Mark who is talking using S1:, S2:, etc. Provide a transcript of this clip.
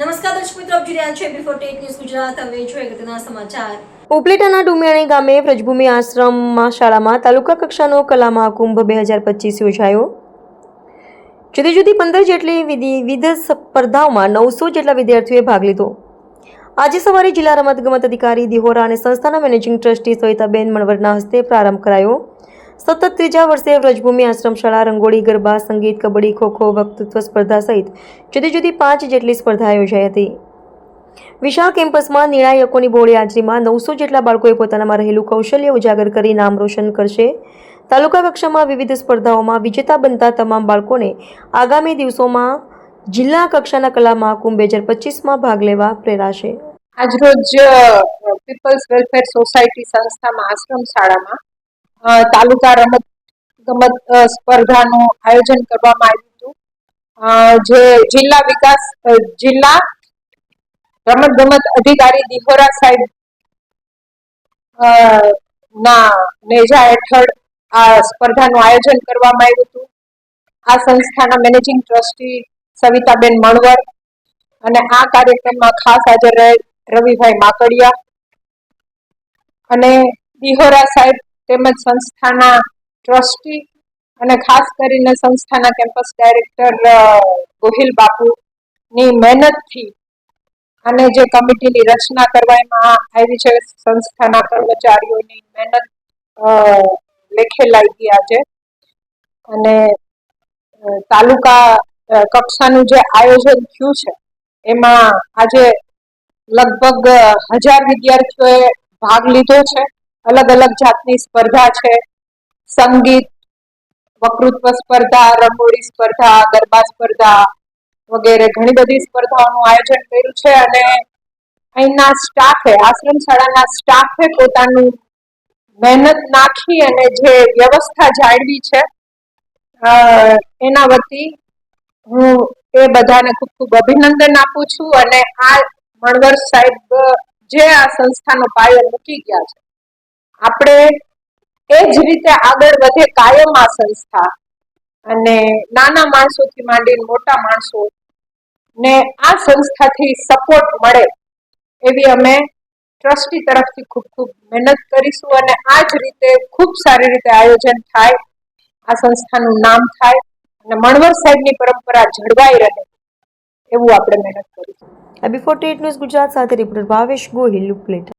S1: નમસ્કાર દર્શક મિત્રો, આપ જોઈ રહ્યા છો બિફોર ટેટ ન્યૂઝ ગુજરાત. હવે જોઈએ અગત્યના સમાચાર.
S2: ઉપલેટાના ડુમિયાણી ગામે વ્રજભૂમિ આશ્રમમાં શાળામાં તાલુકા કક્ષાનો કલા મહાકુંભ બે હજાર પચીસ યોજાયો. જુદી જુદી પંદર જેટલી વિધિ- વિવિધ સ્પર્ધાઓમાં નવસો જેટલા વિદ્યાર્થીઓએ ભાગ લીધો. આજે સવારે જિલ્લા રમતગમત અધિકારી દિહોરા અને સંસ્થાના મેનેજિંગ ટ્રસ્ટી સવિતાબેન મણવરના હસ્તે પ્રારંભ કરાયો. સતત ત્રીજા વર્ષે વ્રજભૂમિ આશ્રમશાળા રંગોળી, ગરબા, સંગીત, કબડ્ડી, ખોખો, વક્તૃત્વ સ્પર્ધા સહિત જુદી જુદી પાંચ જેટલી સ્પર્ધા યોજાઈ હતી. વિશાળ કેમ્પસમાં નિર્ણાયકોની બહોળી હાજરીમાં નવસો જેટલા બાળકોએ પોતાનામાં રહેલું કૌશલ્ય ઉજાગર કરી નામ રોશન કરશે. તાલુકા કક્ષામાં વિવિધ સ્પર્ધાઓમાં વિજેતા બનતા તમામ બાળકોને આગામી દિવસોમાં જિલ્લા કક્ષાના કલા મહાકુંભ બે હજાર પચીસમાં ભાગ લેવા પ્રેરાશે.
S3: આજરોજ પીપલ્સ વેલફેર સોસાયટી સંસ્થામાં આશ્રમ શાળામાં તાલુકા રમત ગમત સ્પર્ધાનું આયોજન કરવામાં આવ્યું હતું. જે જિલ્લા વિકાસ જિલ્લા રમત ગમત અધિકારી દિહોરા સાહેબ ના, નેજા હેઠળ આ સ્પર્ધાનું આયોજન કરવામાં આવ્યું હતું. આ સંસ્થાના મેનેજિંગ ટ્રસ્ટી સવિતાબેન મણવર અને આ કાર્યક્રમમાં ખાસ હાજર રહેલ રવિભાઈ માકડિયા. અને દિહોરા સાહેબ તેમજ સંસ્થાના ટ્રસ્ટી અને ખાસ કરીને સંસ્થાના કેમ્પસ ડાયરેક્ટર ગોહિલ બાપુની મહેનતથી અને જે કમિટીની રચના કરવામાં આવી છે સંસ્થાના કર્મચારીઓની મહેનત લેખે લાગી આજે. અને તાલુકા કક્ષાનું જે આયોજન થયું છે, એમાં આજે લગભગ હજાર વિદ્યાર્થીઓએ ભાગ લીધો છે. અલગ અલગ જાતની સ્પર્ધા છે. સંગીત, વક્તૃત્વ સ્પર્ધા, રંગોળી સ્પર્ધા, ગરબા સ્પર્ધા વગેરે ઘણી બધી સ્પર્ધાઓનું આયોજન કર્યું છે અને અહીંના સ્ટાફે આશ્રમ શાળાના સ્ટાફે પોતાનું મહેનત નાખી અને જે વ્યવસ્થા જાળવી છે એના વતી હું એ બધાને ખૂબ ખૂબ અભિનંદન આપું છું અને આ મણવર સાહેબ જે આ સંસ્થાનો પાયો મૂકી ગયા છે. આપણે એ જ રીતે આગળ વધે કાયમ આ સંસ્થા. અને નાના માણસોથી માંડીને મોટા માણસો ને આ સંસ્થાથી સપોર્ટ મળે એવી અમે ટ્રસ્ટી તરફથી ખૂબ ખૂબ મહેનત કરીશું અને આ જ રીતે ખૂબ સારી રીતે આયોજન થાય, આ સંસ્થાનું નામ થાય અને મણવર સાહેબની પરંપરા જળવાઈ રહે એવું આપણે મહેનત કરીશું.
S2: બિફોર ટેટ ન્યૂઝ ગુજરાત સાથે રિપોર્ટર ભાવેશ ગોહિલ ઉપલેટા